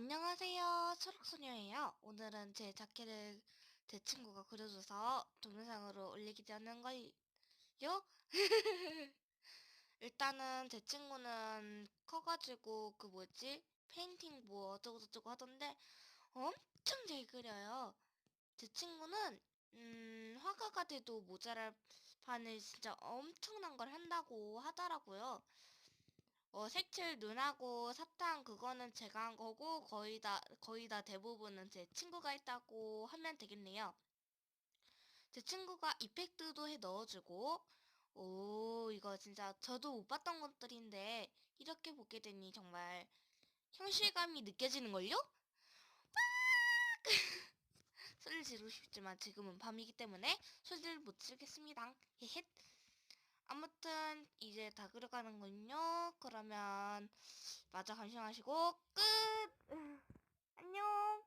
안녕하세요. 초록소녀예요. 오늘은 제 자켓을 제 친구가 그려줘서 동영상으로 올리게 되는 걸요. 일단은 제 친구는 커가지고 그 뭐지? 페인팅 뭐 어쩌고저쩌고 하던데 엄청 잘 그려요. 제 친구는 음, 화가가 돼도 모자랄 판을 진짜 엄청난 걸 한다고 하더라고요. 어, 색칠 눈하고 사탕 그거는 제가 한 거고 거의 다 거의 다 대부분은 제 친구가 했다고 하면 되겠네요. 제 친구가 이펙트도 해 넣어주고 오 이거 진짜 저도 못 봤던 것들인데 이렇게 보게 되니 정말 현실감이 느껴지는걸요? 소리를 지르고 싶지만 지금은 밤이기 때문에 소리를 못 지르겠습니다. 헤헷. 아무튼 이제 다 그려가는군요. 그러면 마저 관심하시고 끝!